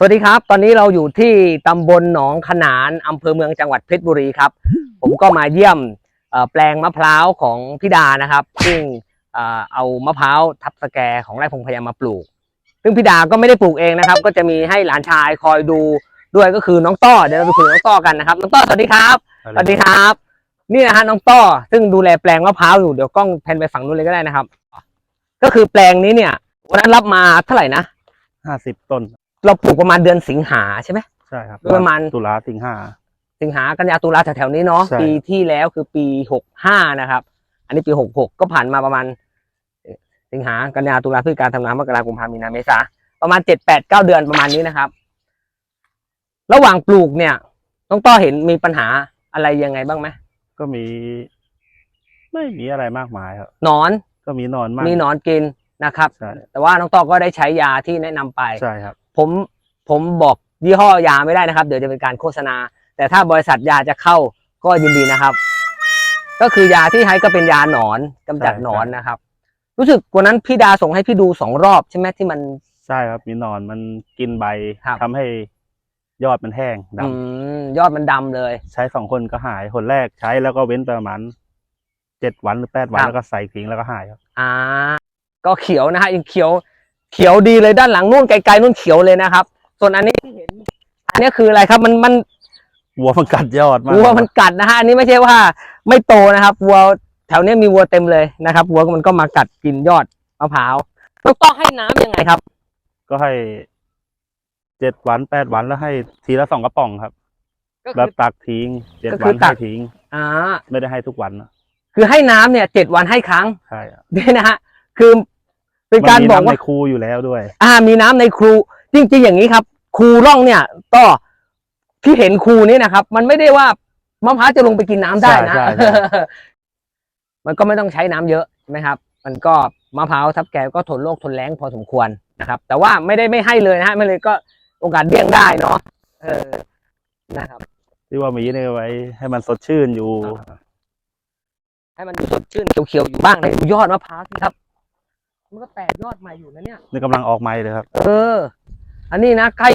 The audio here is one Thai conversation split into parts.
สวัสดีครับ ตอนนี้เราอยู่ที่ตำบลหนองขนานอำเภอเมืองจังหวัดเพชรบุรีครับ ผมก็มาเยี่ยมเอ่อแปลงมะพร้าวของพี่ดานะครับ ซึ่งเอ่อเอามะพร้าวทับสแกของไร่พงพยามมาปลูก ซึ่งพี่ดาก็ไม่ได้ปลูกเองนะครับ ก็จะมีให้หลานชายคอยดูด้วยก็คือน้องต้อเดี๋ยวเราไปคุยกับน้องต้อกันนะครับ น้องต้อสวัสดีครับ สวัสดีครับ นี่นะฮะน้องต้อ ซึ่งดูแลแปลงมะพร้าวอยู่เดี๋ยวกล้องแพนไปฝั่งนู้นเลยก็ได้นะครับ ก็คือแปลงนี้เนี่ยวันนั้นรับมาเท่าไหร่นะห้าสิบต้น เราปลูกประมาณเดือนสิงหาใช่ไหม ใช่ครับประมาณ ตุลาสิงหา สิงหากันยาตุลาแถวๆนี้เนาะใช่ ปีที่แล้วคือปีหกห้านะครับ อันนี้ปีหกหกก็ผ่านมาประมาณเอ่อสิงหากันยาตุลาพฤศจิกาธันวามกราคมพามีนาเมษาประมาณเจ็ดแปดเก้าเดือนประมาณนี้นะครับ ระหว่างปลูกเนี่ยต้องต้อเห็นมีปัญหาอะไรยังไงบ้างไหมก็มี ไม่มีอะไรมากมายครับ หนอนก็มีนอนมากมีหนอนกินนะครับ ใช่แต่ว่าน้องต้อก็ได้ใช้ยาที่แนะนำไป ใช่ครับ ผมผมบอกยี่ห้อยาไม่ได้นะครับ เดี๋ยวจะเป็นการโฆษณา แต่ถ้าบริษัทยาจะเข้าก็ยินดีนะครับ ก็คือยาที่ใช้ก็เป็นยาหนอนกำจัดใช่หนอนนะครับ รู้สึกวันนั้นพี่ดาส่งให้พี่ดูสองรอบใช่ไหมที่มันใช่ครับมีนอนมันกินใบครับทำให้ยอดมันแห้งดอืมยอดมันดำเลยำใช้สองคนก็หายคนแรกใช้แล้วก็เว้นไปประมาณเจ็ดวันหรือแปดวันครับแล้วก็ใส่ทิ้งแล้วก็หายครับ อ่า ก็เขียวนะฮะยังเขียว เขียวดีเลยด้านหลังนู่นไกลๆนู่นเขียวเลยนะครับ ส่วนอันนี้ที่เห็น อันนี้คืออะไรครับมันมันวัวมันกัดยอดมากวัวมันกัดนะฮะอันนี้ไม่ใช่ว่าไม่โตนะครับวัวแถวเนี้ยมีวัวเต็มเลยนะครับวัวมันก็มากัดกินยอดมะพร้าวต้องต้องให้น้ำยังไงครับ ก็ให้เจ็ดวันแปดวันแล้วให้ทีละสองกระป๋องครับ ก็แล้คืวอตักทิ้งเจ็ดก็วัคือนตักให้ทิ้ง อ่าไม่ได้ให้ทุกวันนะคือให้น้ำเนี่ยเจ็ดวันให้ครั้งใช่ครับนี่นะฮะคือ เป็นการมันมีบอกน้ำว่าในคูอยู่แล้วด้วย อ่า มีน้ำในครู จริงๆอย่างนี้ครับ ครูร่องเนี่ยก็ที่เห็นครูนี่นะครับ มันไม่ได้ว่ามะพร้าวจะลงไปกินน้ำได้นะใช่ใช่ใช่มันก็ไม่ต้องใช้น้ำเยอะใช่ไหมครับ มันก็มะพร้าวทับแกก็ทนโรคทนแรงพอสมควรนะครับ แต่ว่าไม่ได้ไม่ให้เลยนะฮะไม่เลยก็โอกาสเลี่ยงได้เนาะเออนะครับ ที่ว่ามีเนี่ยไว้ ให้มันสดชื่นอยู่ ให้มันดูสดชื่นเขียวๆอยู่บ้างให้ดูยอดมะพร้าวสิครับ มันก็แตกยอดใหม่อยู่นะเนี่ยนี่กำลังออกไม้เลยครับ เออ อันนี้นะใกล้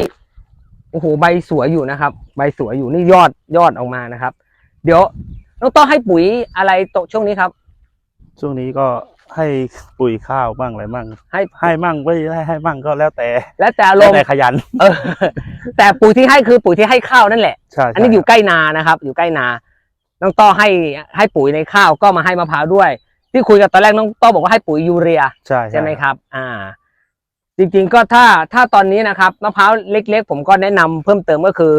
โอ้โหใบสวยอยู่นะครับ ใบสวยอยู่นี่ยอดยอดออกมานะครับ เดี๋ยวน้องต้องให้ปุ๋ยอะไรโตะช่วงนี้ครับ ช่วงนี้ก็ให้ปุ๋ยข้าวบ้างอะไรบ้างให้ให้มั่งไม่ได้ให้มั่งก็แล้วแต่ แล้วแต่อาแล้รวมณ์แต่ขยัน เออ แต่ปุ๋ยที่ให้คือปุ๋ยที่ให้ข้าวนั่นแหละใช่อันนี้อยู่ใกล้นานะครับ อยู่ใกล้นาน้องต้อให้ให้ปุ๋ยในข้าวก็มาให้มะพร้าวด้วย ที่คุยกับตอนแรกน้องต้อบอกว่าให้ปุ๋ยยูเรียใช่ใช่ไหมครับ อ่า จริงๆก็ถ้าถ้าตอนนี้นะครับมะพร้าวเล็ก ๆ ผมก็แนะนำเพิ่มเติมก็คือ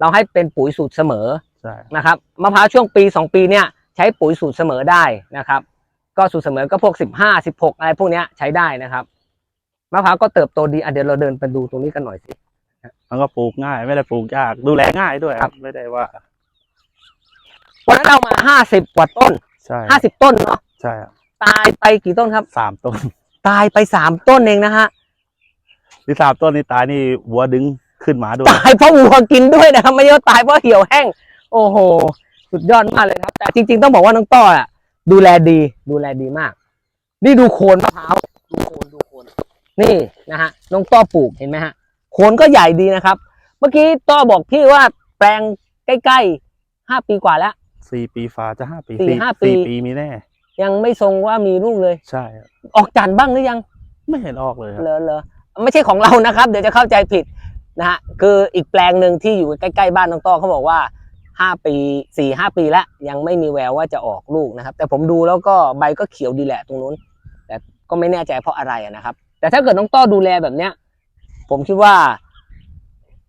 เราให้เป็นปุ๋ยสูตรเสมอใช่นะครับมะพร้าวช่วงปีสองปีเนี่ย ใช้ปุ๋ยสูตรเสมอได้นะครับ ก็สูตรเสมอก็พวกสิบห้าสิบหกอะไรพวกเนี้ยใช้ได้นะครับมะพร้าวก็เติบโตดีอะเดี๋ยวเราเดินไปดูตรงนี้กันหน่อยสิมันก็ปลูกง่าย ไม่ได้ปลูกยากดูแลง่ายด้วยครับไม่ได้ว่าวันนั้นเรามาห้าสิบกว่าต้นใช่ห้าสิบต้นเนาะ ใช่ครับตายไปกี่ต้นครับ สามต้น ตายไปสามต้นเองนะฮะที่สามต้นนี่ตายนี่วัวดึงขึ้นมาด้วย ตายเพราะวัวกินด้วยนะครับไม่ใช่ว่าตายเพราะเหี่ยวแห้ง โอ้โห สุดยอดมากเลยครับ แต่จริง ๆ ต้องบอกว่าน้องต้ออะ ดูแลดี ดูแลดีมาก นี่ดูโคนมะพร้าวดูโคนดูโคนนี่นะฮะน้องต้อปลูกเห็นไหมฮะโคนก็ใหญ่ดีนะครับ เมื่อกี้ต้อบอกพี่ว่าแปลงใกล้ๆห้าปีกว่าแล้วสี่ปีฟ้าจะห้าปีสี่ห้าปีสี่ปีมีแน่ ยังไม่ทรงว่ามีลูกเลย ใช่ครับออกจันทร์บ้างหรือยังไม่เห็นออกเลยครับเลอเลอไม่ใช่ของเรานะครับ เดี๋ยวจะเข้าใจผิดนะฮะคืออีกแปลงหนึ่งที่อยู่ใกล้ๆบ้านน้องต้อเขาบอกว่าห้าปีสี่ห้าปีแล้วยังไม่มีแววว่าจะออกลูกนะครับ แต่ผมดูแล้วก็ใบก็เขียวดีแหละตรงนู้น แต่ก็ไม่แน่ใจเพราะอะไรอะนะครับ แต่ถ้าเกิดน้องต้อดูแลแบบเนี้ย ผมคิดว่า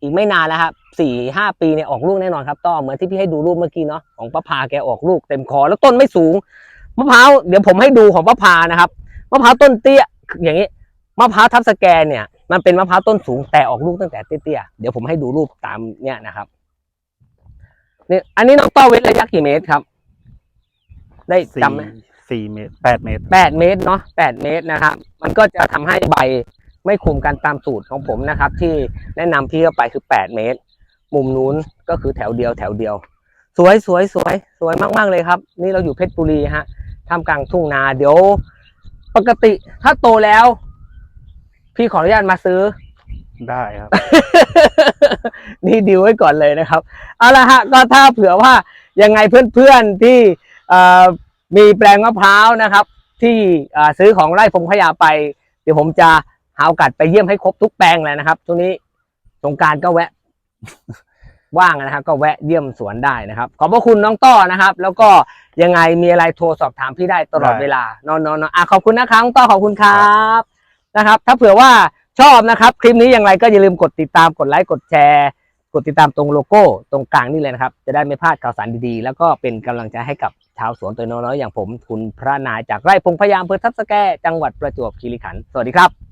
อีกไม่นานแล้วครับสี่ห้าปีเนี่ยออกลูกแน่นอนครับต้อเหมือนที่พี่ให้ดูรูปเมื่อกี้เนาะของป้าพาแกออกลูกเต็มคอแล้วต้นไม่สูง มะพร้าวเดี๋ยวผมให้ดูของป้าพานะครับมะพร้าวต้นเตี้ยอย่างนี้มะพร้าวทับสแกนเนี่ยมันเป็นมะพร้าวต้นสูงแต่ออกลูกตั้งแต่เตี้ยๆเดี๋ยวผมให้ดูรูปตามเนี่ยนะครับเนี่ยอันนี้น้องต้อเว้นระยะกี่เมตรครับ ได้สี่จำไหมสี่เมตรแปดเมตรแปดเมตรเนาะแปดเมตรนะครับ มันก็จะทำให้ใบไม่คุมกันตามสูตรของผมนะครับ ที่แนะนำพี่เข้าไปคือแปดเมตร มุมนู้นก็คือแถวเดียวแถวเดียว สวยสวยสวยสวยมากๆเลยครับ นี่เราอยู่เพชรบุรีฮะ ท่ามกลางทุ่งนาเดี๋ยว ปกติถ้าโตแล้ว พี่ขออนุญาตมาซื้อ ได้ครับ นี่ดิวไว้ก่อนเลยนะครับเอาละฮะก็ถ้าเผื่อว่ายังไงเพื่อนๆที่เอ่อมีแปลงมะพร้าวนะครับ ที่เอ่อซื้อของไร่พงพยาไป เดี๋ยวผมจะหาโอกาสไปเยี่ยมให้ครบทุกแปลงเลยนะครับช่วงนี้สงกรารก็แวะ ว่างนะครับ ก็แวะเยี่ยมสวนได้นะครับ ขอบพระคุณน้องต้อนะครับ แล้วก็ยังไงมีอะไรโทรสอบถามพี่ได้ตลอดเวลานอนๆอะขอบคุณนะครับน้องต้อขอบคุณครับนะครับ ถ้าเผื่อว่าชอบนะครับ คลิปนี้อย่างไรก็อย่าลืมกดติดตามกดไลค์กดแชร์กดติดตามตรงโลโก้ตรงกลางนี่เลยนะครับ จะได้ไม่พลาดข่าวสารดีๆ แล้วก็เป็นกำลังใจให้กับชาวสวนตัวน้อยๆอย่างผมคุณพระนายจากไร่พงพยามอำเภอทับสแกจังหวัดประจวบคีรีขันธ์สวัสดีครับ